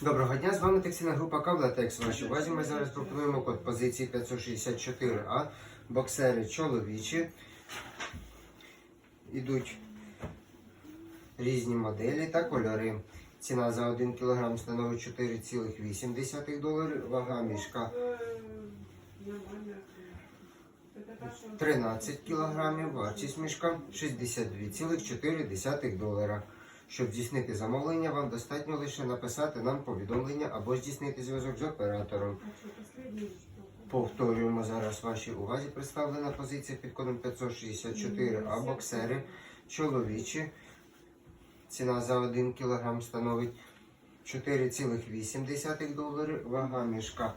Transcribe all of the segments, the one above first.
Доброго дня, з вами текстильна група Кавлатекс. В вашій увазі ми зараз пропонуємо код позиції 564А. Боксери чоловічі. Ідуть різні моделі та кольори. Підняття за 1 кг становить 4,8 доларів. Вага мішка 13 кг, вартість мішка 62,4 долара. Щоб здійснити замовлення, вам достатньо лише написати нам повідомлення або здійснити зв'язок з оператором. Повторюємо зараз вашій увазі представлена позиція під кодом 564 а боксери чоловічі. Ціна за 1 кг становить 4,8 доларів. Вага мішка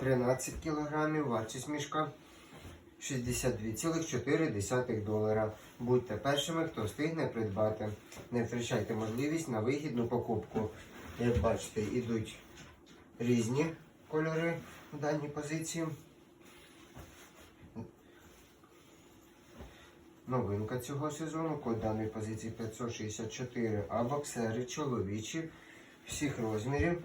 13 кг, вартість мішка 62,4 долара. Будьте першими, хто встигне придбати. Не втрачайте можливість на вигідну покупку. Як бачите, ідуть різні кольори в даній позиції. Новинка цього сезону, код даної позиції 564, а боксери чоловічі всіх розмірів.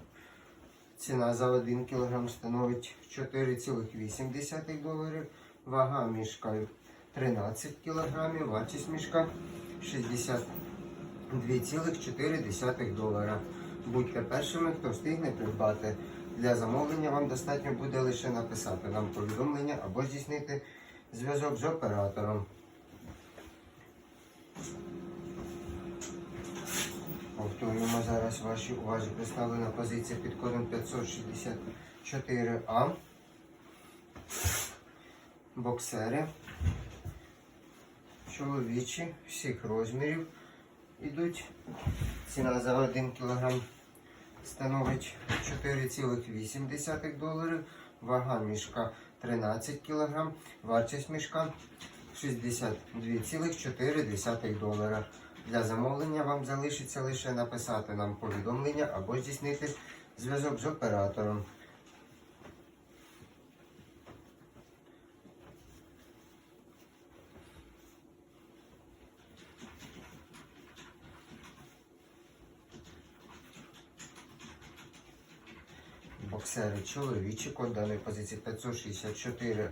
Ціна за 1 кг становить 4,8 доларів. Вага мішка 13 кг, вартість мішка 62,4 долара. Будьте першими, хто встигне придбати. Для замовлення вам достатньо буде лише написати нам повідомлення або здійснити зв'язок з оператором. Повторюємо зараз вашій увазі представлена позиція під кодом 564А. Боксери. Чоловічі всіх розмірів ідуть. Ціна за 1 кг становить 4,8 доларів. Вага мішка 13 кг. Вартість мішка 62,4 долара. Для замовлення вам залишиться лише написати нам повідомлення або здійснити зв'язок з оператором. Боксери чоловічі, код даної позиції 564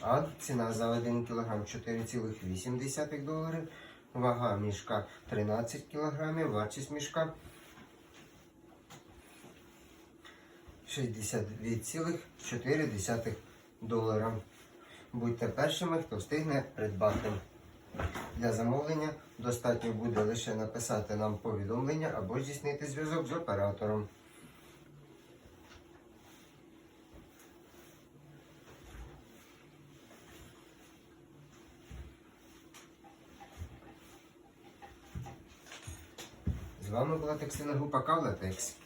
а ціна за 1 кг 4,8 доларів. Вага мішка 13 кг, вартість мішка 62,4 долара. Будьте першими, хто встигне придбати. Для замовлення достатньо буде лише написати нам повідомлення або здійснити зв'язок з оператором. З вами була текстильна група Кавлатекс.